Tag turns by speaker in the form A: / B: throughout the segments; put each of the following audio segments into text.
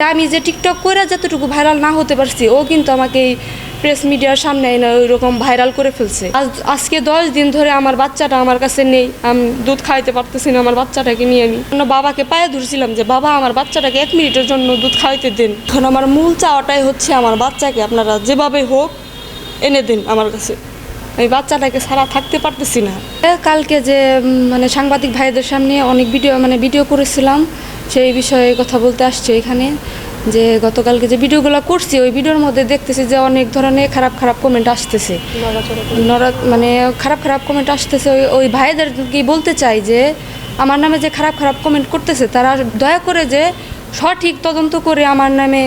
A: আমি যে টিকটক করে যতটুকু ভাইরাল না হতে পারছি, ও কিন্তু আমাকে প্রেস মিডিয়ার সামনে এনে ওই রকম ভাইরাল করে ফেলছে। আজ, আজকে দশ দিন ধরে আমার বাচ্চাটা আমার কাছে নেই, আমি দুধ খাইতে পারতেছি না আমার বাচ্চাটাকে নিয়ে আমি। অন্য বাবাকে পায়ে ধরছিলাম যে, বাবা, আমার বাচ্চাটাকে এক মিনিটের জন্য দুধ খাইতে দিন। এখন আমার মূল চাওয়াটাই হচ্ছে আমার বাচ্চাকে আপনারা যেভাবে হোক এনে দিন আমার কাছে। আমি বাচ্চাটাকে সারা থাকতে পারতেছি না। কালকে যে মানে সাংবাদিক ভাইদের সামনে অনেক ভিডিও মানে ভিডিও করেছিলাম সেই বিষয়ে কথা বলতে আসছে এখানে যে গতকালকে যে ভিডিওগুলো করছি ওই ভিডিওর মধ্যে দেখতেছি যে অনেক ধরনের খারাপ খারাপ কমেন্ট আসতেছে। নরা মানে খারাপ খারাপ কমেন্ট আসতেছে। ওই ওই ভাইদেরকে বলতে চাই যে আমার নামে যে খারাপ খারাপ কমেন্ট করতেছে তারা দয়া করে যে সঠিক তদন্ত করে আমার নামে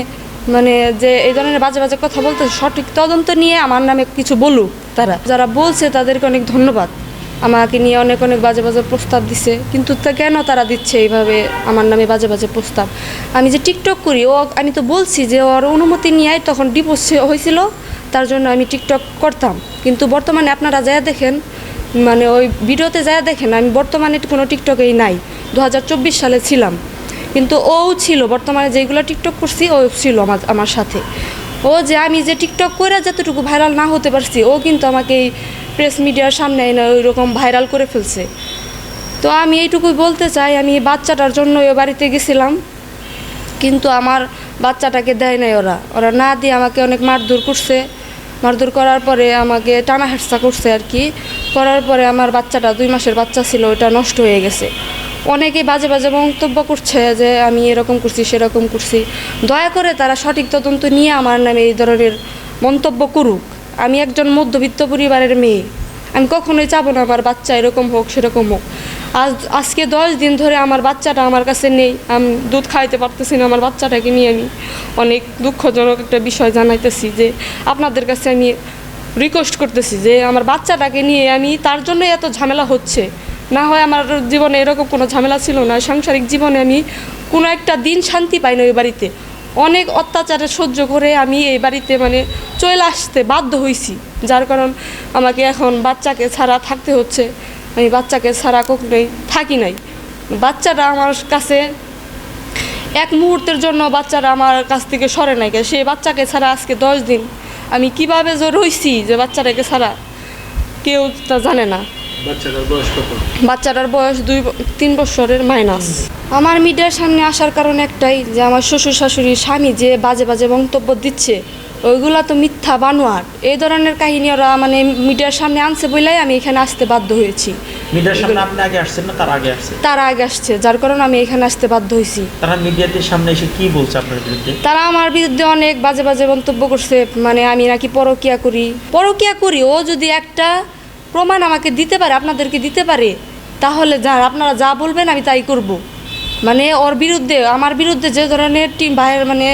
A: মানে যে এই ধরনের বাজে বাজে কথা বলতেছে সঠিক তদন্ত নিয়ে আমার নামে কিছু বলুক তারা। যারা বলছে তাদেরকে অনেক ধন্যবাদ। আমাকে নিয়ে অনেক অনেক বাজে বাজে প্রস্তাব দিছে। কিন্তু তা কেন তারা দিচ্ছে এইভাবে আমার নামে বাজে বাজে প্রস্তাব? আমি যে টিকটক করি, ও, আমি তো বলছি যে ওর অনুমতি নিয়ে তখন ডিভোর্স হয়েছিল, তার জন্য আমি টিকটক করতাম। কিন্তু বর্তমানে আপনারা যা দেখেন মানে ওই ভিডিওতে যা দেখেন, আমি বর্তমানে কোনো টিকটকেই নাই। দু হাজার চব্বিশ সালে ছিলাম। কিন্তু ও ছিল, বর্তমানে যেগুলো টিকটক করছি, ও ছিল আমার আমার সাথে। ও যে আমি যে টিকটক করে যতটুকু ভাইরাল না হতে পারছি, ও কিন্তু আমাকে এই প্রেস মিডিয়ার সামনে এনে ওই রকম ভাইরাল করে ফেলছে। তো আমি এইটুকুই বলতে চাই, আমি বাচ্চাটার জন্য ওই বাড়িতে গেছিলাম, কিন্তু আমার বাচ্চাটাকে দেয় নাই ওরা। ওরা না দিয়ে আমাকে অনেক মারধর করছে। মারধর করার পরে আমাকে টানা হেঁচড়া করছে আর কি। করার পরে আমার বাচ্চাটা দুই মাসের বাচ্চা ছিল ওটা নষ্ট হয়ে গেছে। অনেকেই বাজে বাজে মন্তব্য করছে যে আমি এরকম করছি, সেরকম করছি। দয়া করে তারা সঠিক তদন্ত নিয়ে আমার নামে এই ধরনের মন্তব্য করুক। আমি একজন মধ্যবিত্ত পরিবারের মেয়ে। আমি কখনোই চাবো না আমার বাচ্চা এরকম হোক, সেরকম হোক। আজ, আজকে দশ দিন ধরে আমার বাচ্চাটা আমার কাছে নেই। আমি দুধ খাইতে পারতেছি না আমার বাচ্চাটাকে নিয়ে আমি অনেক দুঃখজনক একটা বিষয় জানাইতেছি যে আপনাদের কাছে আমি রিকোয়েস্ট করতেছি যে আমার বাচ্চাটাকে নিয়ে আমি তার জন্য এত ঝামেলা হচ্ছে। না হয় আমার জীবনে এরকম কোনো ঝামেলা ছিল না, সাংসারিক জীবনে আমি কোনো একটা দিন শান্তি পাই না ওই বাড়িতে। অনেক অত্যাচারে সহ্য করে আমি এই বাড়িতে মানে চলে আসতে বাধ্য হয়েছি যার কারণ আমাকে এখন বাচ্চাকে ছাড়া থাকতে হচ্ছে। আমি বাচ্চাকে ছাড়া কখনোই থাকি নাই। বাচ্চাটা আমার কাছে এক মুহূর্তের জন্য বাচ্চারা আমার কাছ থেকে সরে নাই সে বাচ্চাকে ছাড়া আজকে দশ দিন আমি কীভাবে যে রইছি যে বাচ্চাটাকে ছাড়া, কেউ তা জানে না।
B: বাচ্চাটার বয়স কত?
A: বাচ্চাটার বয়স দুই ব- তিন বছরের মাইনাস। আমার মিডিয়ার সামনে আসার কারণ একটাই যে আমার শ্বশুর শাশুড়ি স্বামী যে বাজে বাজে মন্তব্য দিচ্ছে ওইগুলা তো মিথ্যা বানোয়ার এই ধরনের কাহিনী ওরা মানে মিডিয়ার সামনে আনছে বলেই আমি এখানে আসতে বাধ্য হয়েছি।
B: মিডিয়ার সামনে আপনি আগে আসছেন না তার আগে আসছে?
A: তারা আগে আসছে যার কারণে আমি এখানে আসতে বাধ্য হয়েছি।
B: তারা মিডিয়াদের সামনে এসে কি বলছে আপনার বিরুদ্ধে?
A: তারা আমার বিরুদ্ধে অনেক বাজে বাজে মন্তব্য করছে মানে আমি নাকি পরকিয়া করি। পরকিয়া করি ও যদি একটা প্রমাণ আমাকে দিতে পারে আপনাদেরকে দিতে পারে তাহলে যা আপনারা যা বলবেন আমি তাই করব। মানে ওর বিরুদ্ধে আমার বিরুদ্ধে যে ধরনের টিম ভাইয়ের মানে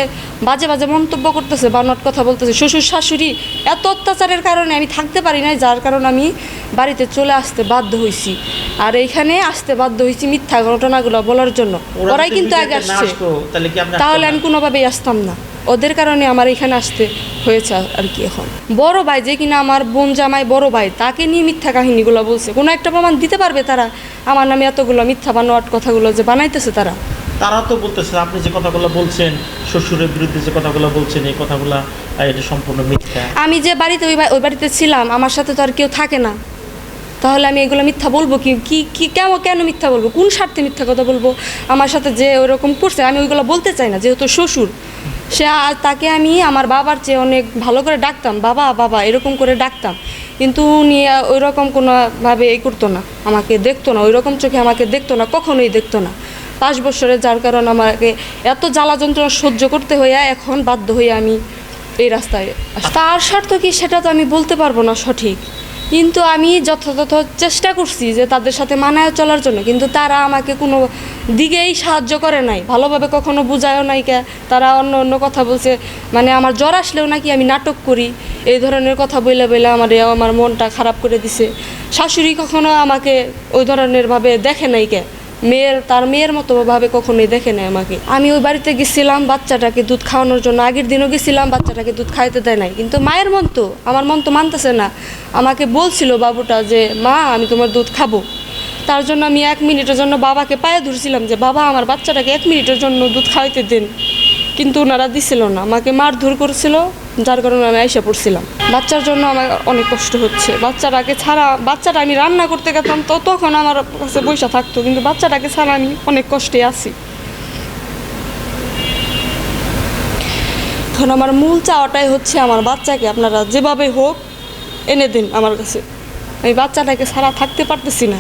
A: বাজে বাজে মন্তব্য করতেছে বানট কথা বলতেছে শ্বশুর শাশুড়ি এত অত্যাচারের কারণে আমি থাকতে পারি নাই যার কারণে আমি বাড়িতে চলে আসতে বাধ্য হয়েছি আর এইখানে আসতে বাধ্য হয়েছি মিথ্যা ঘটনাগুলো বলার জন্য।
B: ওরা
A: ওরাই কিন্তু আগে আসছে।
B: তাহলে?
A: আমি কোনোভাবেই আসতাম না। ওদের কারণে আমার এখানে আসতে হয়েছে আর কি এখন। বড় ভাই যে কিনা আমার বোন জামাই বড় ভাই তাকে নিয়ে মিথ্যা কাহিনীগুলো বলছে। কোনো একটা প্রমাণ দিতে পারবে তারা। আমার নামে এতগুলো মিথ্যা বানোয়াট কথাগুলো যে বানাইতেছে তারা।
B: তারা তো বলতেছে আপনি যে কথাগুলো বলছেন শ্বশুরের বিরুদ্ধে যে কথাগুলো বলছেন এই কথাগুলো এটা সম্পূর্ণ মিথ্যা।
A: আমি যে বাড়িতে ওই ওই বাড়িতে ছিলাম আমার সাথে তো আর কেউ থাকে না। তাহলে আমি এগুলো মিথ্যা বলব কি কি কি কেন কেন মিথ্যা বলব? কোন স্বার্থে মিথ্যা কথা বলব? আমার সাথে যে ওরকম করছে আমি ওইগুলো বলতে চাই না যেহেতু শ্বশুর। সে আ- তাকে আমি আমার বাবার চেয়ে অনেক ভালো করে ডাকতাম, বাবা বাবা, এরকম করে ডাকতাম। কিন্তু উনি ওই রকম কোনোভাবে এ করতো না, আমাকে দেখতো না ওই রকম চোখে আমাকে দেখতো না, কখনোই দেখতো না। পাঁচ বছরে যার কারণে আমাকে এত জ্বালা যন্ত্রণা সহ্য করতে হইয়া এখন বাধ্য হয়ে আমি এই রাস্তায় তার স্বার্থ কি সেটা তো আমি বলতে পারব না সঠিক। কিন্তু আমি যথাযথ চেষ্টা করছি যে তাদের সাথে মানায় চলার জন্য, কিন্তু তারা আমাকে কোনো দিকেই সাহায্য করে নাই। ভালোভাবে কখনো বুঝায়ও নাই কে, তারা অন্য অন্য কথা বলছে। মানে আমার জ্বর আসলেও নাকি আমি নাটক করি, এই ধরনের কথা বলে বলে আমার আমার মনটা খারাপ করে দিছে। শাশুড়ি কখনো আমাকে ওই ধরনেরভাবে দেখে নাই কে। মেয়ের, তার মেয়ের মতো ভাবে কখনোই দেখে নেয় আমাকে। আমি ওই বাড়িতে গেছিলাম বাচ্চাটাকে দুধ খাওয়ানোর জন্য। আগের দিনও গেছিলাম, বাচ্চাটাকে দুধ খাইতে দেয় নাই। কিন্তু মায়ের মন তো, আমার মন তো মানতেছে না। আমাকে বলছিল বাবুটা যে, মা, আমি তোমার দুধ খাব। তার জন্য আমি এক মিনিটের জন্য বাবাকে পায়ে ধরছিলাম যে, বাবা, আমার বাচ্চাটাকে এক মিনিটের জন্য দুধ খাওয়াইতে দিন। কিন্তু ওনারা দিছিল না। আমাকে মারধর করছিল যার কারণে আমি আইসা পড়ছিলাম। বাচ্চার জন্য আমার অনেক কষ্ট হচ্ছে। বাচ্চাটাকে ছাড়া, বাচ্চাটা আমি রান্না করতে গেতাম তো তখন আমার কাছে পয়সা থাকতো, কিন্তু বাচ্চাটাকে ছাড়া আমি অনেক কষ্টে আছি। এখন আমার মূল চাওয়াটাই হচ্ছে আমার বাচ্চাকে আপনারা যেভাবে হোক এনে দিন আমার কাছে। আমি বাচ্চাটাকে ছাড়া থাকতে পারতেছি না।